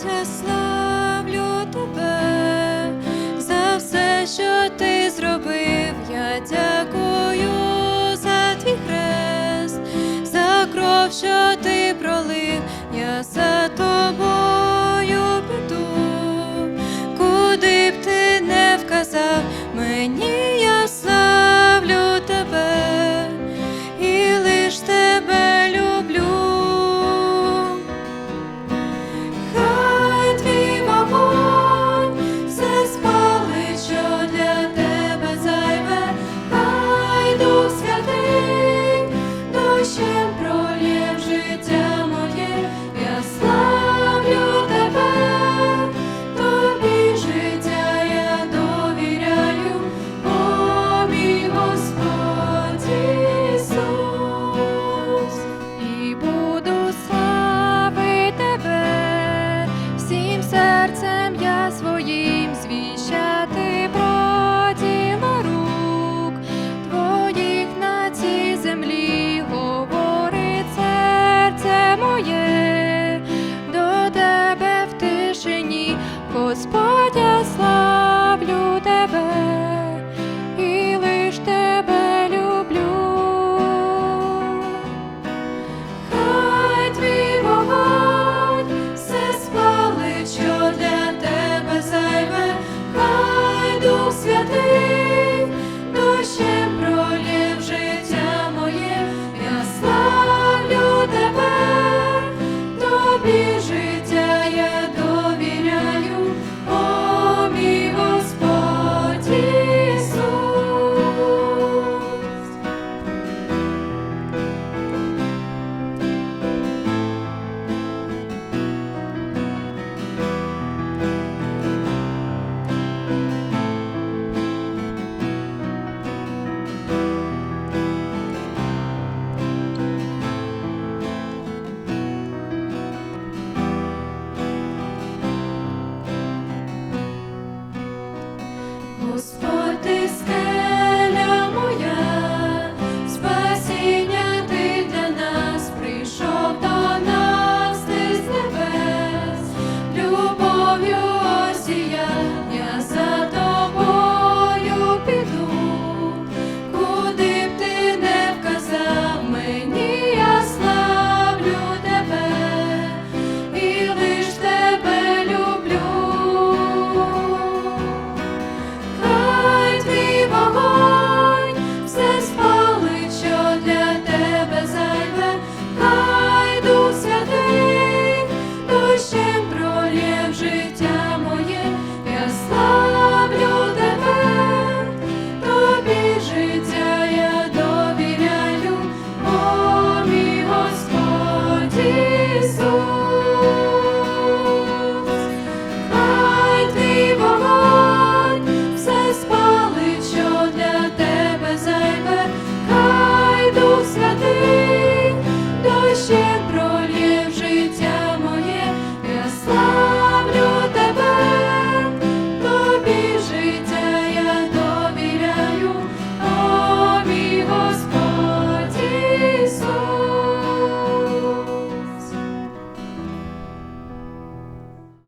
серця славлю тебе, за все, що ти зробив, я дякую за твій хрест, за кров, що ти пролив, я за тобою піду, куди б ти не вказав мені. was. Господи.